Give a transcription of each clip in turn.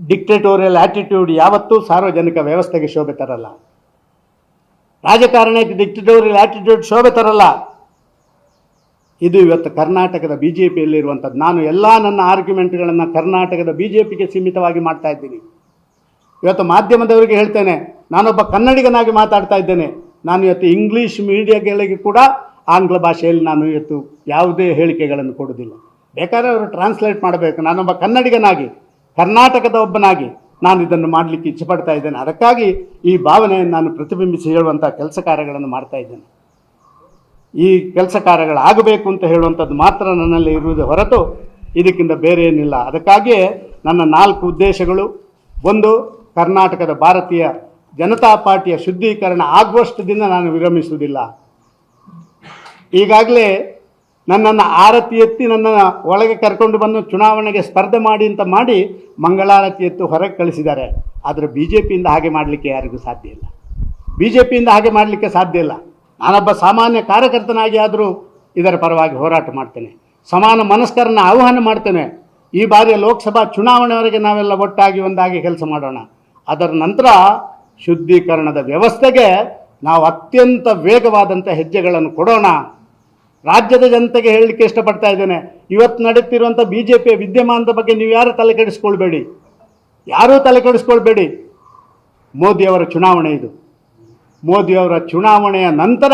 Dictatorial attitude ಯಾವತ್ತೂ ಸಾರ್ವಜನಿಕ ವ್ಯವಸ್ಥೆಗೆ ಶೋಭೆ ತರಲ್ಲ. ರಾಜಕಾರಣಕ್ಕೆ ಡಿಕ್ಟೇಟೋರಿಯಲ್ ಆಟಿಟ್ಯೂಡ್ ಶೋಭೆ ತರಲ್ಲ. ಇದು ಇವತ್ತು ಕರ್ನಾಟಕದ ಬಿ ಜೆ ಪಿಯಲ್ಲಿರುವಂಥದ್ದು ನಾನು ಎಲ್ಲ ನನ್ನ ಆರ್ಗ್ಯುಮೆಂಟ್ಗಳನ್ನು ಕರ್ನಾಟಕದ ಬಿ ಜೆ ಪಿಗೆ ಸೀಮಿತವಾಗಿ ಮಾಡ್ತಾ ಇದ್ದೀನಿ. ಇವತ್ತು ಮಾಧ್ಯಮದವರಿಗೆ ಹೇಳ್ತೇನೆ, ನಾನೊಬ್ಬ ಕನ್ನಡಿಗನಾಗಿ ಮಾತಾಡ್ತಾ ಇದ್ದೇನೆ. ನಾನು ಇವತ್ತು ಇಂಗ್ಲೀಷ್ ಮೀಡಿಯಾಗಳಿಗೆ ಕೂಡ ಆಂಗ್ಲ ಭಾಷೆಯಲ್ಲಿ ನಾನು ಇವತ್ತು ಯಾವುದೇ ಹೇಳಿಕೆಗಳನ್ನು ಕೊಡೋದಿಲ್ಲ ಬೇಕಾದ್ರೆ ಅವರು ಟ್ರಾನ್ಸ್ಲೇಟ್ ಮಾಡಬೇಕು. ನಾನೊಬ್ಬ ಕನ್ನಡಿಗನಾಗಿ. ಕರ್ನಾಟಕದ ಒಬ್ಬನಾಗಿ ನಾನು ಇದನ್ನು ಮಾಡಲಿಕ್ಕೆ ಇಚ್ಛೆಪಡ್ತಾ ಇದ್ದೇನೆ. ಅದಕ್ಕಾಗಿ ಈ ಭಾವನೆಯನ್ನು ನಾನು ಪ್ರತಿಬಿಂಬಿಸಿ ಹೇಳುವಂಥ ಕೆಲಸ ಕಾರ್ಯಗಳನ್ನು ಮಾಡ್ತಾ ಇದ್ದೇನೆ. ಈ ಕೆಲಸ ಕಾರ್ಯಗಳಾಗಬೇಕು ಅಂತ ಹೇಳುವಂಥದ್ದು ಮಾತ್ರ ನನ್ನಲ್ಲಿ ಇರುವುದು ಹೊರತು ಇದಕ್ಕಿಂತ ಬೇರೆ ಏನಿಲ್ಲ. ಅದಕ್ಕಾಗಿಯೇ ನನ್ನ ನಾಲ್ಕು ಉದ್ದೇಶಗಳು. ಒಂದು, ಕರ್ನಾಟಕದ ಭಾರತೀಯ ಜನತಾ ಪಾರ್ಟಿಯ ಶುದ್ಧೀಕರಣ ಆಗುವಷ್ಟು ದಿನ ನಾನು ವಿರಮಿಸುವುದಿಲ್ಲ. ಈಗಾಗಲೇ ನನ್ನನ್ನು ಆರತಿ ಎತ್ತಿ ನನ್ನನ್ನು ಒಳಗೆ ಕರ್ಕೊಂಡು ಬಂದು ಚುನಾವಣೆಗೆ ಸ್ಪರ್ಧೆ ಮಾಡಿ ಅಂತ ಮಾಡಿ ಮಂಗಳಾರತಿ ಎತ್ತು ಹೊರಗೆ ಕಳಿಸಿದ್ದಾರೆ. ಆದರೆ ಬಿ ಜೆ ಪಿಯಿಂದ ಹಾಗೆ ಮಾಡಲಿಕ್ಕೆ ಯಾರಿಗೂ ಸಾಧ್ಯ ಇಲ್ಲ. ಬಿ ಜೆ ಪಿಯಿಂದ ಹಾಗೆ ಮಾಡಲಿಕ್ಕೆ ಸಾಧ್ಯ ಇಲ್ಲ. ನಾನೊಬ್ಬ ಸಾಮಾನ್ಯ ಕಾರ್ಯಕರ್ತನಾಗಿ ಆದರೂ ಇದರ ಪರವಾಗಿ ಹೋರಾಟ ಮಾಡ್ತೇನೆ. ಸಮಾನ ಮನಸ್ಕರನ್ನು ಆಹ್ವಾನ ಮಾಡ್ತೇನೆ. ಈ ಬಾರಿಯ ಲೋಕಸಭಾ ಚುನಾವಣೆವರೆಗೆ ನಾವೆಲ್ಲ ಒಟ್ಟಾಗಿ ಒಂದಾಗಿ ಕೆಲಸ ಮಾಡೋಣ. ಅದರ ನಂತರ ಶುದ್ಧೀಕರಣದ ವ್ಯವಸ್ಥೆಗೆ ನಾವು ಅತ್ಯಂತ ವೇಗವಾದಂಥ ಹೆಜ್ಜೆಗಳನ್ನು ಕೊಡೋಣ. ರಾಜ್ಯದ ಜನತೆಗೆ ಹೇಳಲಿಕ್ಕೆ ಇಷ್ಟಪಡ್ತಾ ಇದ್ದೇನೆ. ಇವತ್ತು ನಡೀತಿರುವಂಥ ಬಿ ಜೆ ಪಿಯ ವಿದ್ಯಮಾನದ ಬಗ್ಗೆ ನೀವು ಯಾರು ತಲೆ ಕೆಡಿಸ್ಕೊಳ್ಬೇಡಿ? ಯಾರೂ ತಲೆ ಕೆಡಿಸ್ಕೊಳ್ಬೇಡಿ? ಮೋದಿಯವರ ಚುನಾವಣೆ ಇದು. ಮೋದಿಯವರ ಚುನಾವಣೆಯ ನಂತರ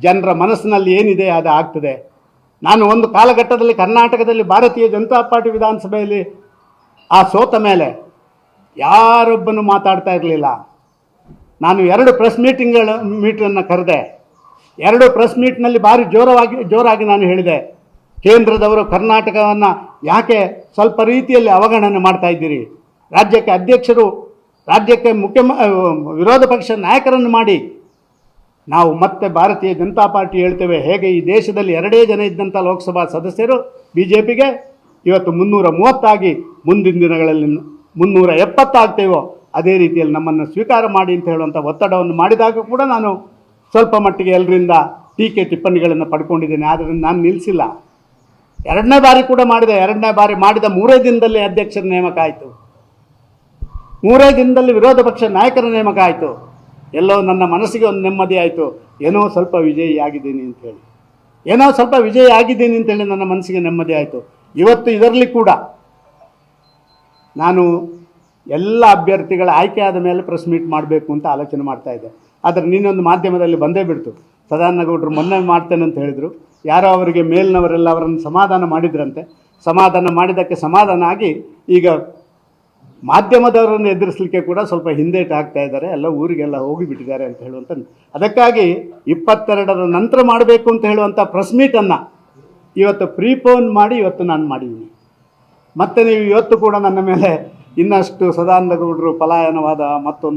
ಜನರ ಮನಸ್ಸಿನಲ್ಲಿ ಏನಿದೆ ಅದು ಆಗ್ತದೆ. ನಾನು ಒಂದು ಕಾಲಘಟ್ಟದಲ್ಲಿ ಕರ್ನಾಟಕದಲ್ಲಿ ಭಾರತೀಯ ಜನತಾ ಪಾರ್ಟಿ ವಿಧಾನಸಭೆಯಲ್ಲಿ ಆ ಸೋತ ಮೇಲೆ ಯಾರೊಬ್ಬನು ಮಾತಾಡ್ತಾ ಇರಲಿಲ್ಲ. ನಾನು ಎರಡು ಪ್ರೆಸ್ ಮೀಟಿಂಗ್ಗಳ ಮೀಟನ್ನು ಕರೆದೆ. ಎರಡು ಪ್ರೆಸ್ ಮೀಟ್ನಲ್ಲಿ ಭಾರಿ ಜೋರವಾಗಿ, ಜೋರಾಗಿ ನಾನು ಹೇಳಿದೆ, ಕೇಂದ್ರದವರು ಕರ್ನಾಟಕವನ್ನು ಯಾಕೆ ಸ್ವಲ್ಪ ರೀತಿಯಲ್ಲಿ ಅವಗಣನೆ ಮಾಡ್ತಾ ಇದ್ದೀರಿ? ರಾಜ್ಯಕ್ಕೆ ಅಧ್ಯಕ್ಷರು, ರಾಜ್ಯಕ್ಕೆ ಮುಖ್ಯ ವಿರೋಧ ಪಕ್ಷ ನಾಯಕರನ್ನು ಮಾಡಿ. ನಾವು ಮತ್ತೆ ಭಾರತೀಯ ಜನತಾ ಪಾರ್ಟಿ ಹೇಳ್ತೇವೆ, ಹೇಗೆ ಈ ದೇಶದಲ್ಲಿ ಎರಡೇ ಜನ ಇದ್ದಂಥ ಲೋಕಸಭಾ ಸದಸ್ಯರು ಬಿ ಜೆ ಪಿಗೆ ಇವತ್ತು ಮುನ್ನೂರ ಮೂವತ್ತಾಗಿ ಮುಂದಿನ ದಿನಗಳಲ್ಲಿ ಮುನ್ನೂರ ಎಪ್ಪತ್ತಾಗ್ತೇವೋ, ಅದೇ ರೀತಿಯಲ್ಲಿ ನಮ್ಮನ್ನು ಸ್ವೀಕಾರ ಮಾಡಿ ಅಂತ ಹೇಳುವಂಥ ಒತ್ತಡವನ್ನು ಮಾಡಿದಾಗ ಕೂಡ ನಾನು ಸ್ವಲ್ಪ ಮಟ್ಟಿಗೆ ಎಲ್ಲರಿಂದ ಟೀಕೆ ಟಿಪ್ಪಣಿಗಳನ್ನು ಪಡ್ಕೊಂಡಿದ್ದೇನೆ ಆದ್ದರಿಂದ ನಾನು ನಿಲ್ಲಿಸಿಲ್ಲ ಎರಡನೇ ಬಾರಿ ಕೂಡ ಮಾಡಿದೆ, ಎರಡನೇ ಬಾರಿ ಮಾಡಿದ ಮೂರೇ ದಿನದಲ್ಲಿ ಅಧ್ಯಕ್ಷರ ನೇಮಕ ಆಯಿತು. ಮೂರೇ ದಿನದಲ್ಲಿ ವಿರೋಧ ಪಕ್ಷ ನಾಯಕರ ನೇಮಕ ಆಯಿತು. ಎಲ್ಲೋ ನನ್ನ ಮನಸ್ಸಿಗೆ ಒಂದು ನೆಮ್ಮದಿ ಆಯಿತು. ಏನೋ ಸ್ವಲ್ಪ ವಿಜಯಿ ಆಗಿದ್ದೀನಿ ಅಂತೇಳಿ ಏನೋ ಸ್ವಲ್ಪ ವಿಜಯ ಆಗಿದ್ದೀನಿ ಅಂತೇಳಿ ನನ್ನ ಮನಸ್ಸಿಗೆ ನೆಮ್ಮದಿ ಆಯಿತು. ಇವತ್ತು ಇದರಲ್ಲಿ ಕೂಡ ನಾನು ಎಲ್ಲ ಅಭ್ಯರ್ಥಿಗಳ ಆಯ್ಕೆ ಆದ ಮೇಲೆ ಪ್ರೆಸ್ ಮೀಟ್ ಮಾಡಬೇಕು ಅಂತ ಆಲೋಚನೆ ಮಾಡ್ತಾ ಇದ್ದೆ. ಆದರೆ ನೀನೊಂದು ಮಾಧ್ಯಮದಲ್ಲಿ ಬಂದೇ ಬಿಡ್ತು. ಸದಾನಗೌಡರು ಮೊನ್ನೆ ಮಾಡ್ತೇನೆ ಅಂತ ಹೇಳಿದರು. ಯಾರೋ ಅವರಿಗೆ ಮೇಲಿನವರೆಲ್ಲ ಅವರನ್ನು ಸಮಾಧಾನ ಮಾಡಿದ್ರಂತೆ. ಸಮಾಧಾನ ಮಾಡಿದ್ದಕ್ಕೆ ಸಮಾಧಾನ ಆಗಿ ಈಗ ಮಾಧ್ಯಮದವರನ್ನು ಎದುರಿಸಲಿಕ್ಕೆ ಕೂಡ ಸ್ವಲ್ಪ ಹಿಂದೇಟು ಆಗ್ತಾ ಇದ್ದಾರೆ. ಎಲ್ಲ ಊರಿಗೆಲ್ಲ ಹೋಗಿಬಿಟ್ಟಿದ್ದಾರೆ ಅಂತ ಹೇಳುವಂಥ ಅದಕ್ಕಾಗಿ ಇಪ್ಪತ್ತೆರಡರ ನಂತರ ಮಾಡಬೇಕು ಅಂತ ಹೇಳುವಂಥ ಪ್ರೆಸ್ ಮೀಟನ್ನು ಇವತ್ತು ಪ್ರೀಪೋನ್ ಮಾಡಿ ಇವತ್ತು ನಾನು ಮಾಡಿದ್ದೀನಿ. ಮತ್ತು ನೀವು ಇವತ್ತು ಕೂಡ ನನ್ನ ಮೇಲೆ ಇನ್ನಷ್ಟು ಸದಾನಂದಗೌಡರು ಪಲಾಯನವಾದ ಮತ್ತೊಂದು